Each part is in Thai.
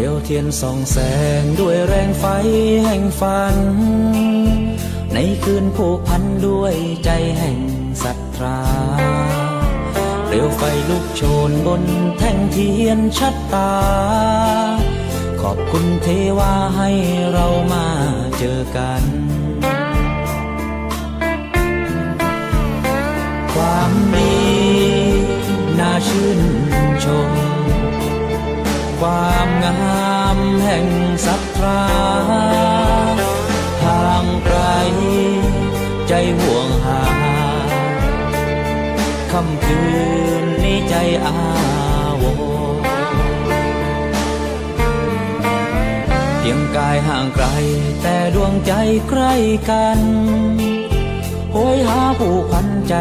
รียวเทียนส่องแสงด้วยแรงไฟแห่งฝัน ในคืนผูกพันด้วยใจแห่งศรัทธาเปลวไฟลุกโชนบนแท่งเทียนชัดตา ขอบคุณเทวาให้เรามาเจอกัน ความดีน่าชื่นชมความ ใจห่วงหาคำคืนนี้ใจอาวเพียงกายห่างไกล แต่ดวงใจใกล้กันโหยหาผู้พันใจ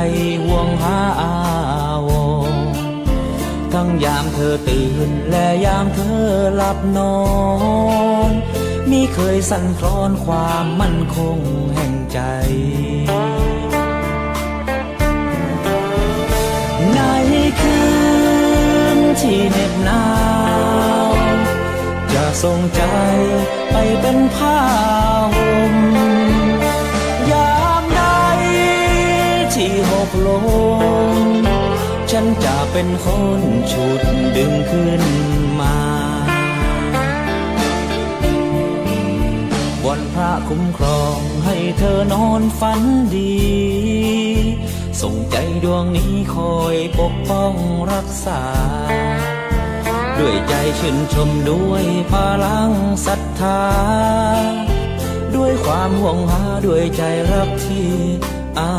ห่วงหาอาวทั้งยามเธอตื่นและยามเธอหลับนอน มีเคยสั่นคลอนความมั่นคงแห่งใจ ในคืนที่เหน็บหนาว จะส่งใจไปเป็นผ้าห่มยามใดที่หกลมฉันจะเป็นคนฉุดดึงขึ้นมา ระคุ้มครองให้เธอนอนฝันดี ส่งใจดวงนี้คอยปกป้องรักษา ด้วยใจชื่นชมด้วยพลังศรัทธา ด้วยความห่วงหาด้วยใจรักที่อา